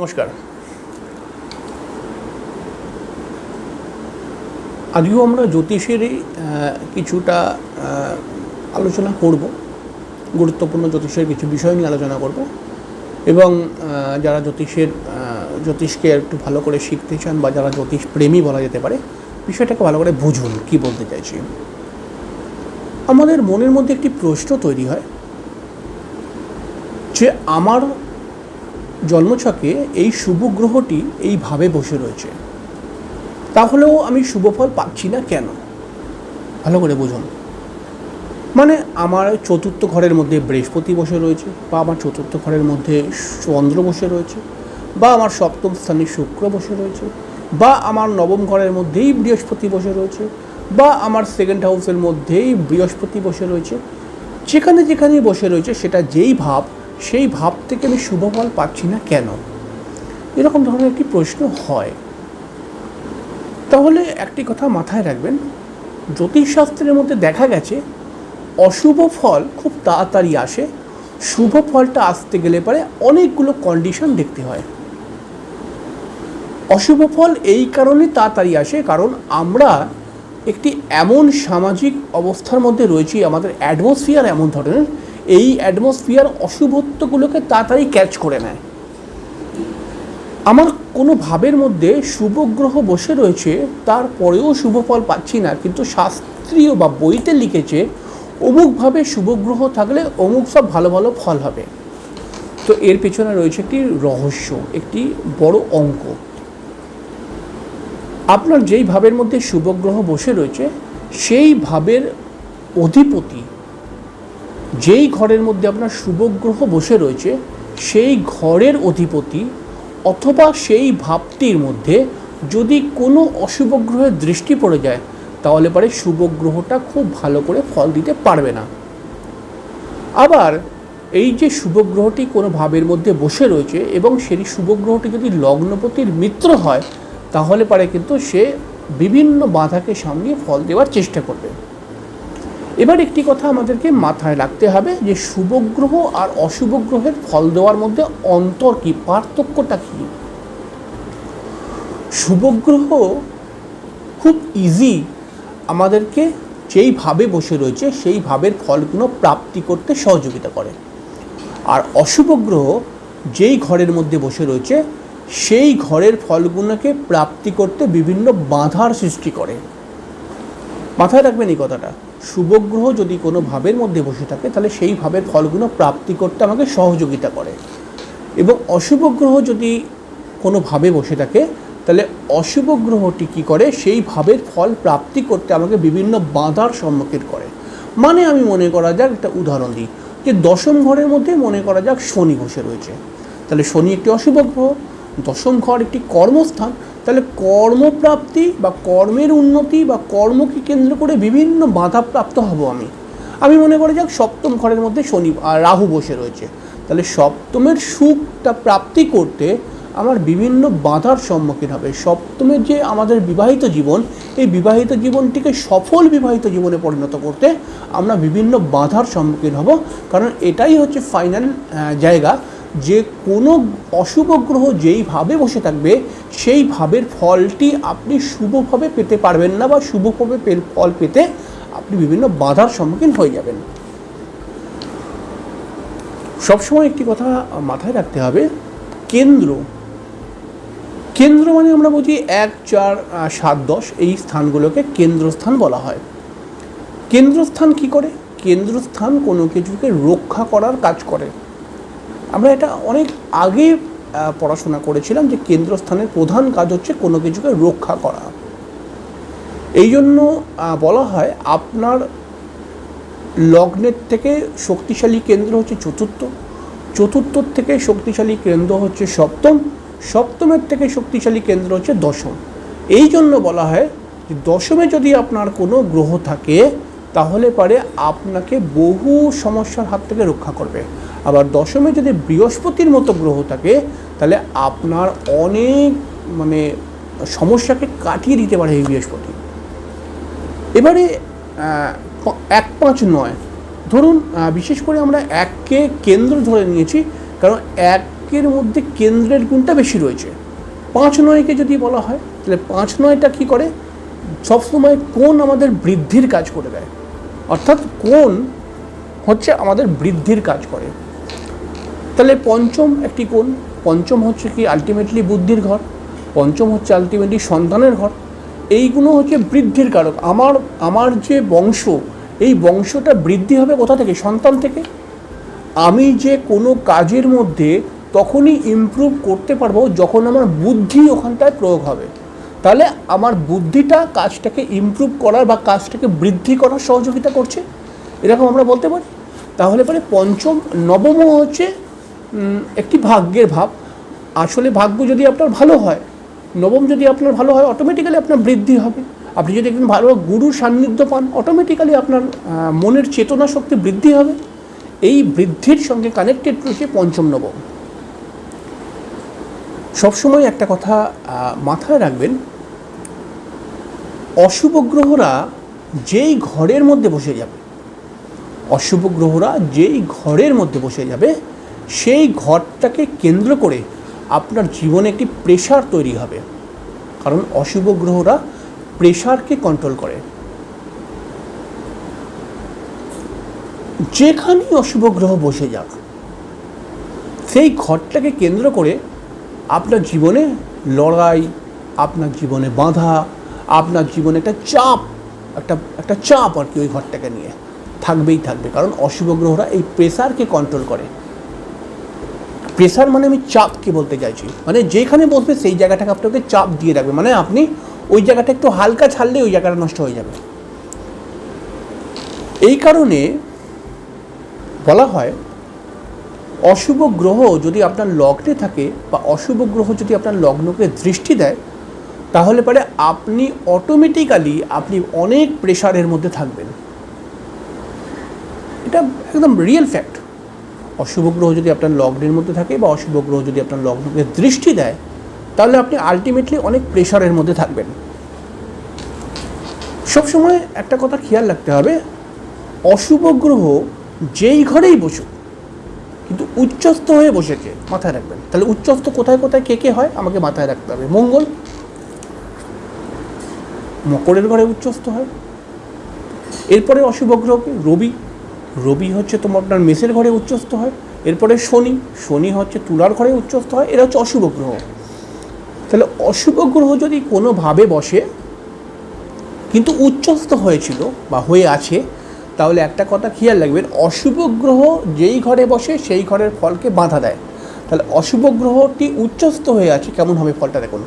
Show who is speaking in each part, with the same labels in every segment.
Speaker 1: নমস্কার। আজকেও আমরা জ্যোতিষেরই আহ, কিছুটা আলোচনা করব। গুরুত্বপূর্ণ জ্যোতিষের কিছু বিষয় নিয়ে আলোচনা করব। এবং যারা জ্যোতিষের জ্যোতিষকে একটু ভালো করে শিখতে চান বা যারা জ্যোতিষ প্রেমী বলা যেতে পারে বিষয়টাকে ভালো করে বুঝুন কি বলতে চাইছি। আমাদের মনের মধ্যে একটি প্রশ্ন তৈরি হয় যে আমার জন্মছকে এই শুভ গ্রহটি এইভাবে বসে রয়েছে। তাহলেও আমি শুভ ফল পাচ্ছি না কেন? ভালো করে বুঝুন। মানে আমার চতুর্থ ঘরের মধ্যে বৃহস্পতি বসে রয়েছে, বা আমার চতুর্থ ঘরের মধ্যে চন্দ্র বসে রয়েছে, বা আমার সপ্তম স্থানে শুক্র বসে রয়েছে, বা আমার নবম ঘরের মধ্যেই বৃহস্পতি বসে রয়েছে, বা আমার সেকেন্ড হাউসের মধ্যেই বৃহস্পতি বসে রয়েছে, যেখানে যেখানেই বসে রয়েছে সেটা যেই ভাব সেই ভাব থেকে আমি শুভ ফল পাচ্ছি না কেন? এরকম ধরনের একটি প্রশ্ন হয়। তাহলে একটি কথা মাথায় রাখবেন, জ্যোতিষশাস্ত্রের মধ্যে দেখা গেছে, অশুভ ফল খুব তাড়াতাড়ি আসে, শুভ ফলটা আসতে গেলে পরে অনেকগুলো কন্ডিশন দেখতে হয়। অশুভ ফল এই কারণে তাড়াতাড়ি আসে কারণ আমরা একটি এমন সামাজিক অবস্থার মধ্যে রয়েছি, আমাদের অ্যাটমসফিয়ার এমন ধরনের এই অ্যাটমসফিয়ার অশুভত্বগুলোকে তাড়াতাড়ি ক্যাচ করে নেয়। আমার কোনো ভাবের মধ্যে শুভ গ্রহ বসে রয়েছে, তারপরেও শুভ ফল পাচ্ছি না, কিন্তু শাস্ত্রীয় বা বইতে লিখেছে অমুকভাবে শুভ গ্রহ থাকলে অমুক সব ভালো ভালো ফল হবে। তো এর পেছনে রয়েছে একটি রহস্য, একটি বড় অঙ্ক। আপনার যেই ভাবের মধ্যে শুভ গ্রহ বসে রয়েছে, সেই ভাবের অধিপতি যেই ঘরের মধ্যে আপনার শুভ গ্রহ বসে রয়েছে, সেই ঘরের অধিপতি অথবা সেই ভাবটির মধ্যে যদি কোনো অশুভ গ্রহের দৃষ্টি পড়ে যায়, তাহলে পরে শুভ গ্রহটা খুব ভালো করে ফল দিতে পারবে না। আবার এই যে শুভ গ্রহটি কোনো ভাবের মধ্যে বসে রয়েছে এবং সেই শুভ গ্রহটি যদি লগ্নপতির মিত্র হয়, তাহলে পারে কিন্তু সে বিভিন্ন বাধাকে সামলিয়ে ফল দেওয়ার চেষ্টা করবে। এবার একটি কথা আমাদেরকে মাথায় রাখতে হবে যে শুভ গ্রহ আর অশুভ গ্রহের ফল দেওয়ার মধ্যে অন্তর কি? পার্থক্যটা কি? শুভ গ্রহ খুব ইজি আমাদেরকে যেই ভাবে বসে রয়েছে, সেই ভাবের ফলগুলো প্রাপ্তি করতে সহযোগিতা করে। আর অশুভ গ্রহ যেই ঘরের মধ্যে বসে রয়েছে, সেই ঘরের ফলগুলোকে প্রাপ্তি করতে বিভিন্ন বাধার সৃষ্টি করে। মাথায় রাখবেন এই কথাটা। শুভ গ্রহ যদি কোনো ভাবের মধ্যে বসে থাকে, তাহলে সেই ভাবের ফলগুলো প্রাপ্তি করতে আমাকে সহযোগিতা করে। এবং অশুভ গ্রহ যদি কোনো ভাবে বসে থাকে, তাহলে অশুভ গ্রহটি কী করে? সেই ভাবের ফল প্রাপ্তি করতে আমাকে বিভিন্ন বাধার সম্মুখীন করে। মানে আমি মনে করা যাক, একটা উদাহরণ দিই, যে দশম ঘরের মধ্যে মনে করা যাক শনি বসে রয়েছে। তাহলে শনি একটি অশুভ গ্রহ দশম ঘর একটি কর্মস্থান তাহলে কর্মপ্রাপ্তি বা কর্মের উন্নতি বা কর্মকে কেন্দ্র করে বিভিন্ন বাধাপ্রাপ্ত হব আমি। আমি মনে করি যাক সপ্তম ঘরের মধ্যে শনি আর রাহু বসে রয়েছে। তাহলে সপ্তমের সুখটা প্রাপ্তি করতে আমার বিভিন্ন বাধার সম্মুখীন হবে। সপ্তমের যে আমাদের বিবাহিত জীবন, এই বিবাহিত জীবনটিকে সফল বিবাহিত জীবনে পরিণত করতে আমরা বিভিন্ন বাধার সম্মুখীন হব। কারণ এটাই হচ্ছে ফাইনাল জায়গা। যে কোনো অশুভ গ্রহ যেইভাবে বসে থাকবে, সেই ভাবের ফলটি আপনি শুভভাবে পেতে পারবেন না বা শুভভাবে ফল পেতে আপনি বিভিন্ন বাধার সম্মুখীন হয়ে যাবেন। সবসময় একটি কথা মাথায় রাখতে হবে, কেন্দ্র। কেন্দ্র মানে আমরা বুঝি এক, চার সাত, দশ এই স্থানগুলোকে কেন্দ্রস্থান বলা হয়। কেন্দ্রস্থান কি করে? কেন্দ্রস্থান কোনো কিছুকে রক্ষা করার কাজ করে। আমরা এটা অনেক আগে পড়াশোনা করেছিলাম যে কেন্দ্রস্থানের প্রধান কাজ হচ্ছে কোনো কিছুকে রক্ষা করা। এই জন্য বলা হয় আপনার লগ্নের থেকে শক্তিশালী কেন্দ্র হচ্ছে চতুর্থ। চতুর্থর থেকে শক্তিশালী কেন্দ্র হচ্ছে সপ্তম। সপ্তমের থেকে শক্তিশালী কেন্দ্র হচ্ছে দশম। এই জন্য বলা হয় যে দশমে যদি আপনার কোনো গ্রহ থাকে তাহলে পারে আপনাকে বহু সমস্যার হাত থেকে রক্ষা করবে। আবার দশমে যদি বৃহস্পতির মতো গ্রহ থাকে, তাহলে আপনার অনেক মানে সমস্যাকে কাটিয়ে দিতে পারে এই বৃহস্পতি। এবারে এক পাঁচ নয়। ধরুন বিশেষ করে আমরা এককে কেন্দ্র ধরে নিয়েছি, কারণ এক ভাগ্যের মধ্যে কেন্দ্রের গুণটা বেশি রয়েছে। পাঁচ নয়কে যদি বলা হয়, তাহলে পাঁচ নয়টা কী করে? সবসময় কোন আমাদের বৃদ্ধির কাজ করে দেয়। অর্থাৎ কোন হচ্ছে আমাদের বৃদ্ধির কাজ করে। তাহলে পঞ্চম একটি কোণ, পঞ্চম হচ্ছে কি আলটিমেটলি বুদ্ধির ঘর, পঞ্চম হচ্ছে আলটিমেটলি সন্তানের ঘর। এইগুলো হচ্ছে বৃদ্ধির কারক। আমার আমার যে বংশ, এই বংশটা বৃদ্ধি হবে কোথা থেকে? সন্তান থেকে। আমি যে কোনো কাজের মধ্যে তখনই ইমপ্রুভ করতে পারব যখন আমার বুদ্ধি ওখানটায় প্রয়োগ হবে। তাহলে আমার বুদ্ধিটা কাজটাকে ইমপ্রুভ করার বা কাজটাকে বৃদ্ধি করার সহযোগিতা করছে। এরকম আমরা বলতে পারি। তাহলে পরে পঞ্চম, নবম হচ্ছে একটি ভাগ্যের ভাব। আসলে ভাগ্য যদি আপনার ভালো হয়, নবম যদি আপনার ভালো হয় অটোমেটিক্যালি আপনার বৃদ্ধি হবে। আপনি যদি একজন ভালো গুরুর সান্নিধ্য পান অটোমেটিক্যালি আপনার মনের চেতনা শক্তি বৃদ্ধি হবে। এই বৃদ্ধির সঙ্গে কানেক্টেড রয়েছে পঞ্চম, নবম। সবসময় একটা কথা মাথায় রাখবেন অশুভ গ্রহরা যেই ঘরের মধ্যে বসে যাবে, অশুভ গ্রহরা যেই ঘরের মধ্যে বসে যাবে, সেই ঘরটাকে কেন্দ্র করে আপনার জীবনে একটি প্রেশার তৈরি হবে। কারণ অশুভ গ্রহরা প্রেশারকে কন্ট্রোল করে। যেখানেই অশুভ গ্রহ বসে যাক, সেই ঘরটাকে কেন্দ্র করে আপনার জীবনে লড়াই, আপনার জীবনে বাধা আপনার জীবনে একটা চাপ, একটা একটা চাপ আর কি ওই ঘরটাকে নিয়ে। থাকবেই থাকবে, কারণ অশুভ গ্রহরা এই প্রেসারকে কন্ট্রোল করে। প্রেসার মানে আমি চাপকে বলতে চাইছি। মানে যেখানে বসবে সেই জায়গাটাকে আপনাকে চাপ দিয়ে রাখবে। মানে আপনি ওই জায়গাটা একটু হালকা ছাড়লে ওই জায়গাটা নষ্ট হয়ে যাবে। এই কারণে বলা হয়, অশুভ গ্রহ যদি আপনার লগ্নে থাকে বা অশুভ গ্রহ যদি আপনার লগ্নকে দৃষ্টি দেয় তাহলে পরে আপনি অটোমেটিক্যালি আপনি অনেক প্রেশারের মধ্যে থাকবেন। এটা একদম রিয়েল ফ্যাক্ট অশুভ গ্রহ যদি আপনার লগ্নের মধ্যে থাকে বা অশুভ গ্রহ যদি আপনার লগ্নকে দৃষ্টি দেয়, তাহলে আপনি আলটিমেটলি অনেক প্রেশারের মধ্যে থাকবেন। সবসময় একটা কথা খেয়াল রাখতে হবে, অশুভ গ্রহ যেই ঘরেই বসুক, কিন্তু উচ্চস্থ হয়ে বসেছে, মাথায় রাখবেন। তাহলে উচ্চস্থ কোথায় কোথায় কে কে হয়? আমাকে মাথায় রাখতে হবে। মঙ্গল মকরের ঘরে উচ্চস্থ হয়। এরপরে অশুভ গ্রহকে রবি রবি হচ্ছে তোমার আপনার মেষের ঘরে উচ্চস্থ হয়। এরপরে শনি শনি হচ্ছে তুলার ঘরে উচ্চস্থ হয়। এরা হচ্ছে অশুভ গ্রহ। তাহলে অশুভ গ্রহ যদি কোনোভাবে বসে, কিন্তু উচ্চস্থ হয়েছিল বা হয়ে আছে, তাহলে একটা কথা খেয়াল রাখবেন, অশুভ গ্রহ যেই ঘরে বসে সেই ঘরের ফলকে বাধা দেয়। তাহলে অশুভ গ্রহটি উচ্চস্থ হয়ে আছে কেমন হবে ফলটা দেখুন?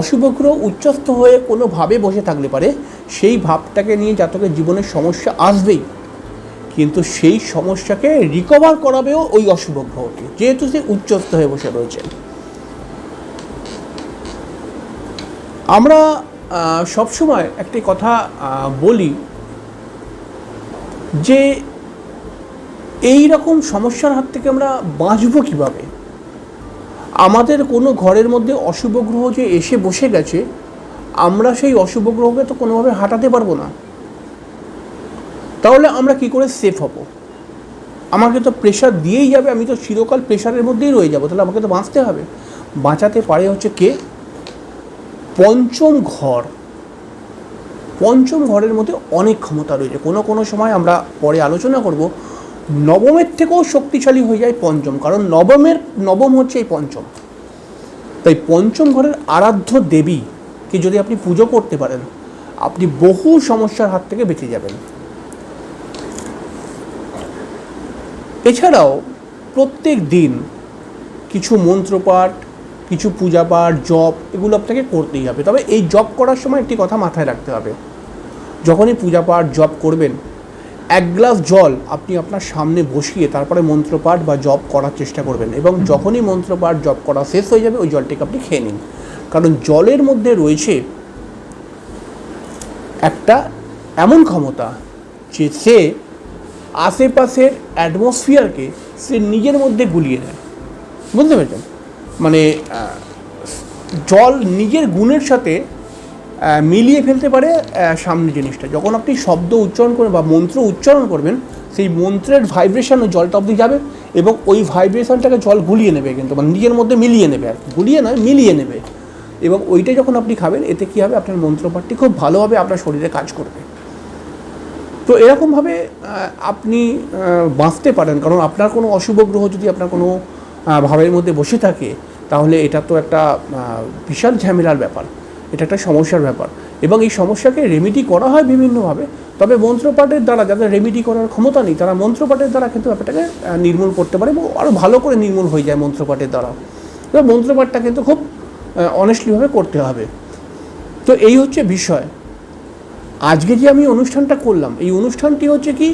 Speaker 1: অশুভ গ্রহ উচ্চস্থ হয়ে কোনোভাবে বসে থাকলে পারে, সেই ভাবটাকে নিয়ে জাতকের জীবনে সমস্যা আসবেই। কিন্তু সেই সমস্যাকে রিকভার করাবেও ওই অশুভ গ্রহটি যেহেতু সে উচ্চস্থ হয়ে বসে রয়েছে। আমরা সবসময় একটি কথা বলি যে এই রকম সমস্যার হাত থেকে আমরা বাঁচবো কীভাবে? আমাদের কোনো ঘরের মধ্যে অশুভ গ্রহ যে এসে বসে গেছে, আমরা সেই অশুভ গ্রহকে তো কোনোভাবে হাঁটাতে পারব না। তাহলে আমরা কি করে সেফ হব? আমাকে তো প্রেশার দিয়েই যাবে, আমি তো চিরকাল প্রেশারের মধ্যেই রয়ে যাব, তাহলে আমাকে তো বাঁচতে হবে। বাঁচাতে পারে হচ্ছে কে? পঞ্চম ঘর। পঞ্চম ঘরের মধ্যে অনেক ক্ষমতা রয়েছে। কোনো কোনো সময় আমরা পরে আলোচনা করব নবমের থেকেও শক্তিশালী হয়ে যায় পঞ্চম, কারণ নবমের, নবম হচ্ছে এই পঞ্চম। তাই পঞ্চম ঘরের আরাধ্য দেবীকে যদি আপনি পুজো করতে পারেন, আপনি বহু সমস্যার হাত থেকে বেঁচে যাবেন। এছাড়াও প্রত্যেক দিন কিছু মন্ত্রপাঠ, কিছু পূজা পাঠ জপ এগুলো আপনাকে করতেই হবে। তবে এই জপ করার সময় একটি কথা মাথায় রাখতে হবে। যখনই পূজা পাঠ জপ করবেন এক গ্লাস জল আপনি আপনার সামনে বসিয়ে তারপরে মন্ত্রপাঠ বা জপ করার চেষ্টা করবেন এবং যখনই মন্ত্রপাঠ জপ করা শেষ হয়ে যাবে ওই জলটিকে আপনি খেয়ে নিন। কারণ জলের মধ্যে রয়েছে একটা এমন ক্ষমতা যে সে আশেপাশের অ্যাটমসফিয়ারকে সে নিজের মধ্যে গুলিয়ে নেয় বুঝতে পেরেছেন? মানে জল নিজের গুণের সাথে মিলিয়ে ফেলতে পারে সামনে জিনিসটা। যখন আপনি শব্দ উচ্চারণ করবেন বা মন্ত্র উচ্চারণ করবেন, সেই মন্ত্রের ভাইব্রেশন ওই জলটা অবধি যাবে এবং ওই ভাইব্রেশনটাকে জল গুলিয়ে নেবে কিন্তু মানে নিজের মধ্যে মিলিয়ে নেবে আর গুলিয়ে নয়, মিলিয়ে নেবে। এবং ওইটা যখন আপনি খাবেন, এতে কী হবে? আপনার মন্ত্রপাঠটি খুব ভালোভাবে আপনার শরীরে কাজ করবে। তো এরকমভাবে আপনি বাঁচতে পারেন। কারণ আপনার কোনো অশুভ গ্রহ যদি আপনার কোনো ভাবের মধ্যে বসে থাকে, তাহলে এটা তো একটা বিশাল ঝামেলার ব্যাপার। এটা একটা সমস্যার ব্যাপার। এবং এই সমস্যাকে রেমেডি করা হয় বিভিন্নভাবে। তবে মন্ত্রপাঠের দ্বারা যাদের রেমেডি করার ক্ষমতা নেই, তারা মন্ত্রপাঠের দ্বারা কিন্তু ব্যাপারটাকে নির্মূল করতে পারে এবং আরও ভালো করে নির্মূল হয়ে যায় মন্ত্রপাঠের দ্বারা। তবে মন্ত্রপাঠটা কিন্তু খুব অনেস্টলিভাবে করতে হবে। তো এই হচ্ছে বিষয়। আজকে যে আমি অনুষ্ঠানটা করলাম, এই অনুষ্ঠানটি হচ্ছে কি,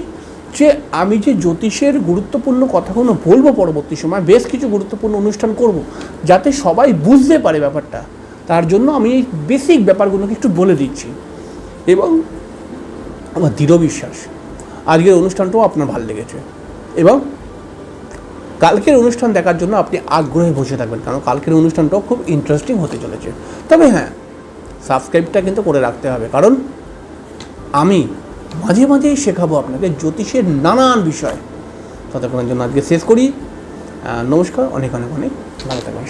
Speaker 1: যে আমি যে জ্যোতিষের গুরুত্বপূর্ণ কথাগুলো বলব পরবর্তী সময়, বেশ কিছু গুরুত্বপূর্ণ অনুষ্ঠান করব, যাতে সবাই বুঝতে পারে ব্যাপারটা। তার জন্য আমি এই বেসিক ব্যাপারগুলোকে একটু বলে দিচ্ছি। এবং আমার দৃঢ় বিশ্বাস, আজকের অনুষ্ঠানটাও আপনার ভালো লেগেছে। এবং কালকের অনুষ্ঠান দেখার জন্য আপনি আগ্রহে বসে থাকবেন, কারণ কালকের অনুষ্ঠানটাও খুব ইন্টারেস্টিং হতে চলেছে। তবে হ্যাঁ সাবস্ক্রাইবটা কিন্তু করে রাখতে হবে, কারণ আমি মাঝে মাঝেই শেখাবো আপনাকে জ্যোতিষের নানান বিষয়। ততক্ষণের জন্য আজকে শেষ করি। নমস্কার, অনেক অনেক অনেক, ভালো থাকবেন।